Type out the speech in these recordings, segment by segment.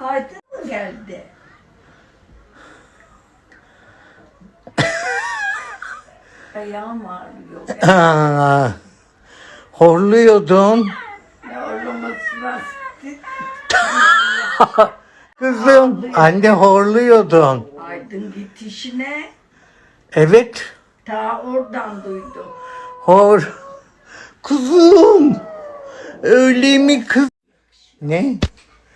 Aydın mı geldi? Ayağım ağrıyor. Aa, horluyordun. Ne orlamasına Kızım anne horluyordun. Aydın git işine. Evet Ta oradan duydum. hor. Kuzum. Öyle mi kız? Ne?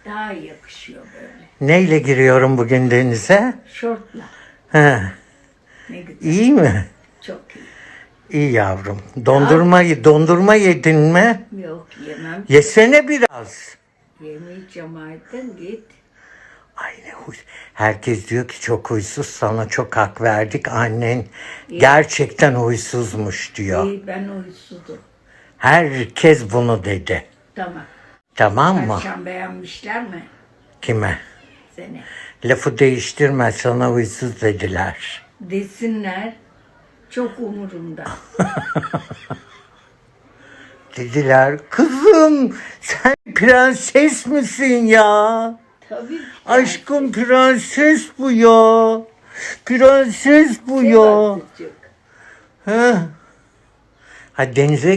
Daha yakışıyor böyle. Neyle giriyorum bugün denize? Şortla. He, Ne güzel. iyi mi? Çok iyi. İyi yavrum. Dondurma, dondurma yedin mi? Yok yemem. Yesene biraz. Yemeyeceğim Aydın git. Ay ne huy. Herkes diyor ki çok huysuz. Sana çok hak verdik. Annen gerçekten huysuzmuş diyor. İyi ben uysuzum. Herkes bunu dedi. Tamam. Tamam mı? Akşam beğenmişler mi Kime? seni? Lafı değiştirme sana huysuz dediler. Desinler. Çok umurumda. Dediler kızım sen prenses misin ya? Tabii ki. Aşkım prenses bu ya. Prenses bu ya. Azıcık. He. Hadi denize.